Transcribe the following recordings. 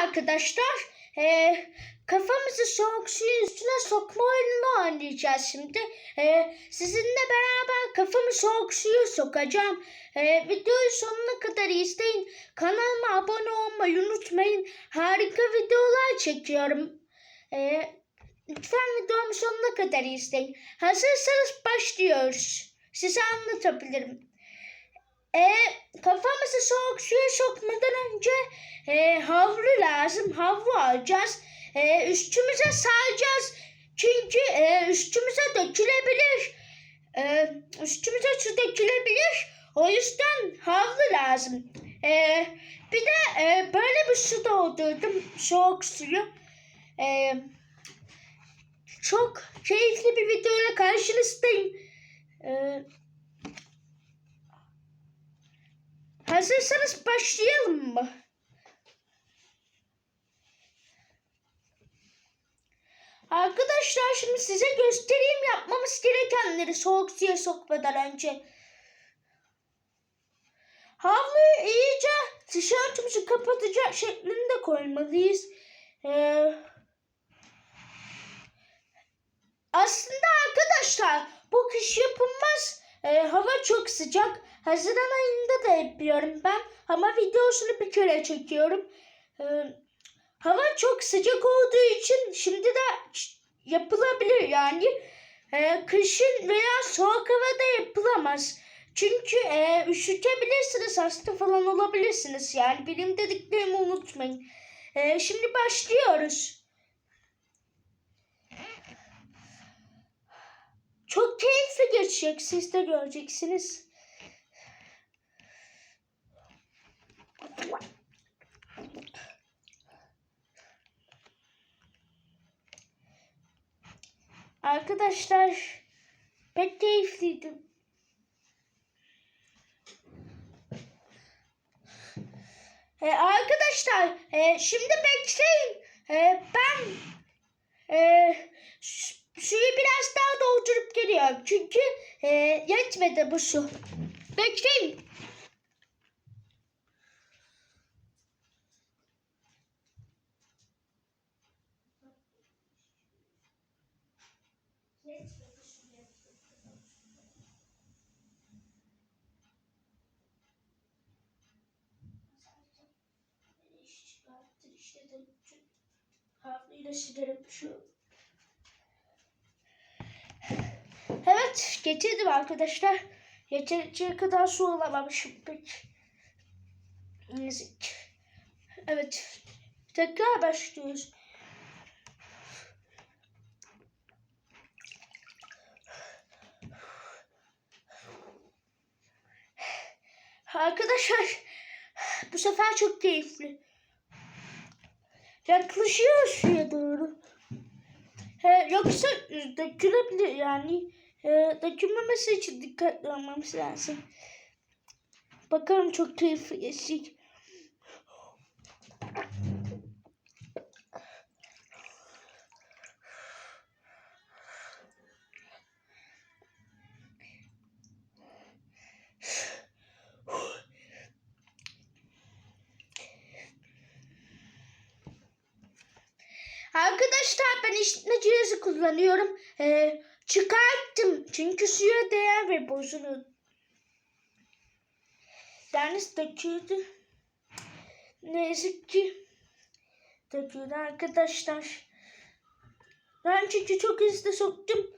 arkadaşlar. Ee, kafamızı soğuk suyun üstüne sokma oyununu oynayacağız şimdi. Ee, sizinle beraber kafamı soğuk suya sokacağım. Ee, videoyu sonuna kadar izleyin. Kanalıma abone olmayı unutmayın. Harika videolar çekiyorum. Ee, lütfen videomu sonuna kadar izleyin. Hazırsanız başlıyoruz. Size anlatabilirim. E, kafamızı soğuk suya sokmadan önce e, havlu lazım. Havlu alacağız. E, üstümüze saracağız. Çünkü e, üstümüze dökülebilir. E, üstümüze su dökülebilir. O yüzden havlu lazım. E, bir de e, böyle bir su doldurdum. Soğuk suyu. E, çok keyifli bir videoyla karşınızdayım. E, Hazırsanız başlayalım mı? Arkadaşlar şimdi size göstereyim yapmamız gerekenleri soğuk suya sokmadan önce. Havluyu iyice tişörtümüzü kapatacak şeklinde koymalıyız. Ee, aslında arkadaşlar bu kış yapılmaz. Ee, hava çok sıcak. Haziran ayında da yapıyorum ben. Ama videosunu bir kere çekiyorum. Ee, hava çok sıcak olduğu için şimdi de yapılabilir yani. Ee, kışın veya soğuk havada yapılamaz. Çünkü e, üşütebilirsiniz, hasta falan olabilirsiniz. Yani benim dediklerimi unutmayın. Ee, şimdi başlıyoruz. Çok keyifli geçecek. Siz de göreceksiniz. Arkadaşlar pek keyifliydi. Ee, arkadaşlar e, şimdi bekleyin. E, ben e, su- suyu biraz daha doldurup geliyorum. Çünkü e, yetmedi bu su. Bekleyin. Havluyla silerim şu. Evet getirdim arkadaşlar. Yeterince kadar su alamamışım pek. Yazık. Evet. Tekrar başlıyoruz. Arkadaşlar bu sefer çok keyifli. Yaklaşıyor suya doğru. He, yoksa dökülebilir yani. He, dökülmemesi için dikkatli olmamız lazım. Bakalım çok keyifli geçecek. Arkadaşlar ben işitme cihazı kullanıyorum. Ee, çıkarttım çünkü suya değer ve bozulur. Deniz döküldü. Ne yazık ki döküldü arkadaşlar. Ben çünkü çok hızlı soktum.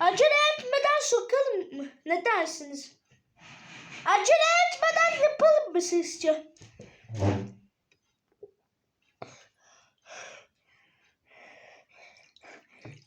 Acele etmeden sokalım mı? Ne dersiniz? Acele etmeden yapalım mı sizce?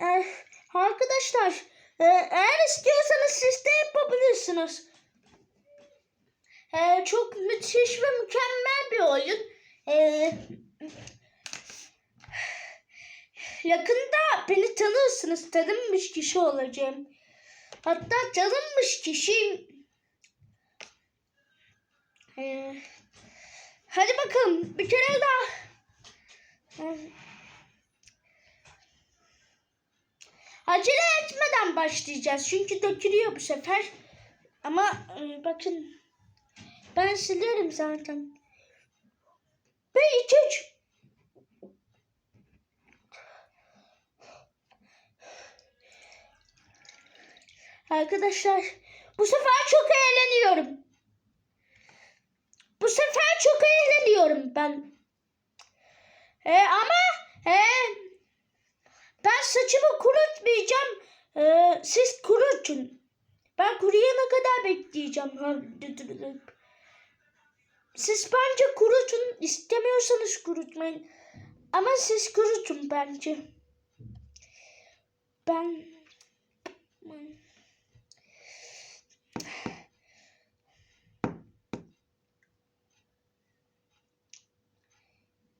Ee, arkadaşlar e, eğer istiyorsanız siz de yapabilirsiniz. Ee, çok müthiş ve mükemmel bir oyun. Ee, yakında beni tanırsınız. Tanınmış kişi olacağım. Hatta tanınmış kişiyim. Ee, hadi bakalım bir kere daha. Acele etmeden başlayacağız. Çünkü dökülüyor bu sefer. Ama ıı, bakın ben siliyorum zaten. Ve iç iç. Arkadaşlar bu sefer çok eğleniyorum. Bu sefer çok eğleniyorum ben. E, ama e, ben saçımı kurutmayacağım. E, siz kurutun. Ben kuruyana kadar bekleyeceğim. Siz bence kurutun. İstemiyorsanız kurutmayın. Ama siz kurutun bence. Ben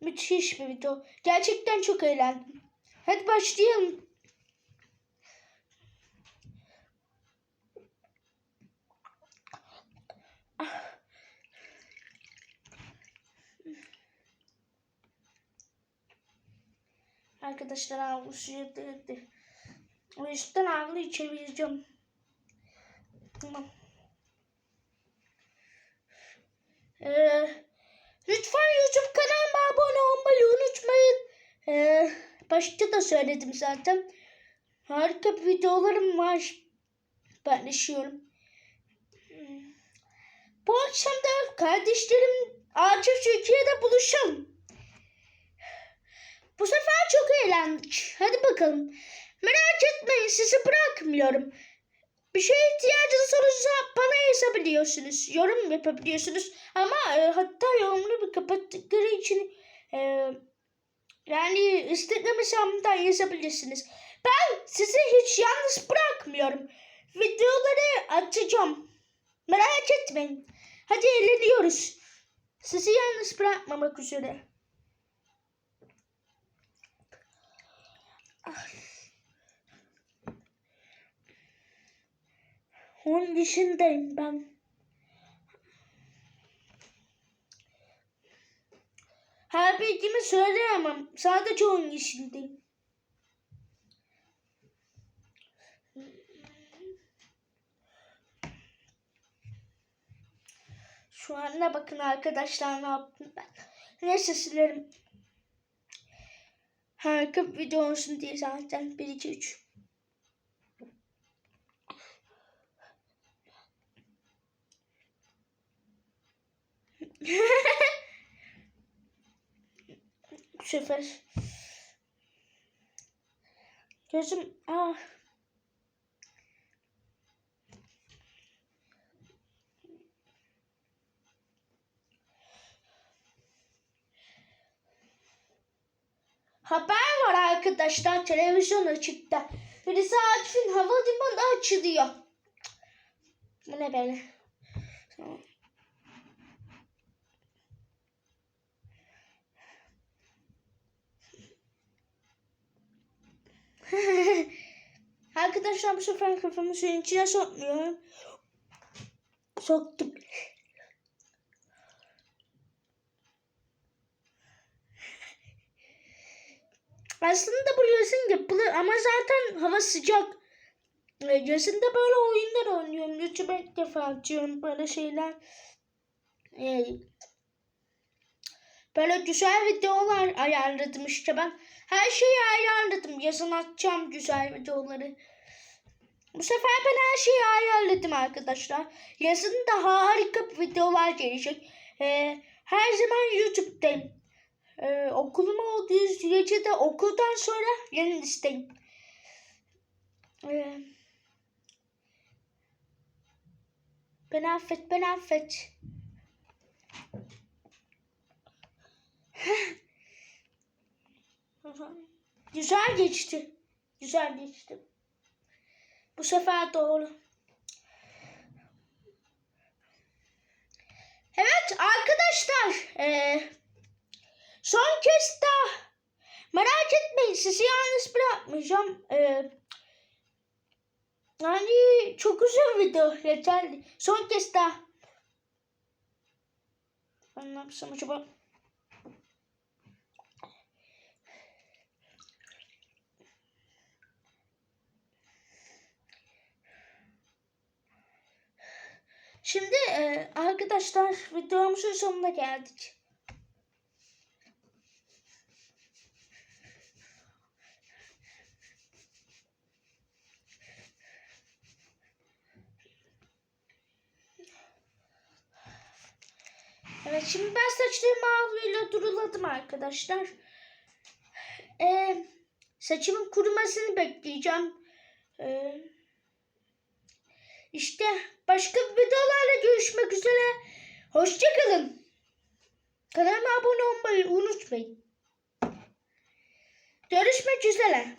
Müthiş bir video. Gerçekten çok eğlendim. Hadi başlayalım. Arkadaşlar değdi. O yüzden ağlı içebileceğim. Tamam. Ee, lütfen YouTube kanalıma abone olmayı unutmayın. Ee, başta da söyledim zaten. Harika videolarım var. Paylaşıyorum. Bu akşam da kardeşlerim acil Türkiye'de buluşalım. Bu sefer çok eğlendik. Hadi bakalım. Merak etmeyin sizi bırakmıyorum. Bir şeye ihtiyacınız olursa bana yazabiliyorsunuz. Yorum yapabiliyorsunuz. Ama e, hatta yorumları bir kapattıkları için e, yani Instagram hesabımdan yazabilirsiniz. Ben sizi hiç yalnız bırakmıyorum. Videoları atacağım. Merak etmeyin. Hadi eğleniyoruz. Sizi yalnız bırakmamak üzere. Onun dışındayım ben. Her bilgimi söyleyemem. Sadece onun dışındayım. Şu anda bakın arkadaşlar ne yaptım ben. Neyse silerim. Harika bir video olsun diye zaten 1 2 3 Bu sefer gözüm ah Haber var arkadaşlar televizyon açıkta. Birisi Akif'in havalimanı açılıyor. Bu ne böyle? Tamam. Arkadaşlar bu sefer kafamı suyun içine sokmuyorum. Soktum. Aslında bu yazın yapılır ama zaten hava sıcak. Ee, Yazında böyle oyunlar oynuyorum. YouTube'a ilk defa atıyorum böyle şeyler. Ee, böyle güzel videolar ayarladım işte ben. Her şeyi ayarladım. Yazın atacağım güzel videoları. Bu sefer ben her şeyi ayarladım arkadaşlar. Yazın da harika videolar gelecek. Ee, her zaman YouTube'dayım. Ee, okulum olduğu sürece de okuldan sonra yeni listeyim. Ee, ben affet, ben affet. Güzel geçti. Güzel geçti. Bu sefer doğru. Evet arkadaşlar. Ee, son kez daha merak etmeyin sizi yalnız bırakmayacağım. Ee, yani çok uzun video yeterli. Son kez daha. Ben ne yapsam acaba? Şimdi e, arkadaşlar videomuzun sonuna geldik. Evet şimdi ben saçlarımı havluyla duruladım arkadaşlar. Ee, saçımın kurumasını bekleyeceğim. Ee, işte başka videolarla görüşmek üzere. Hoşçakalın. Kanalıma abone olmayı unutmayın. Görüşmek üzere.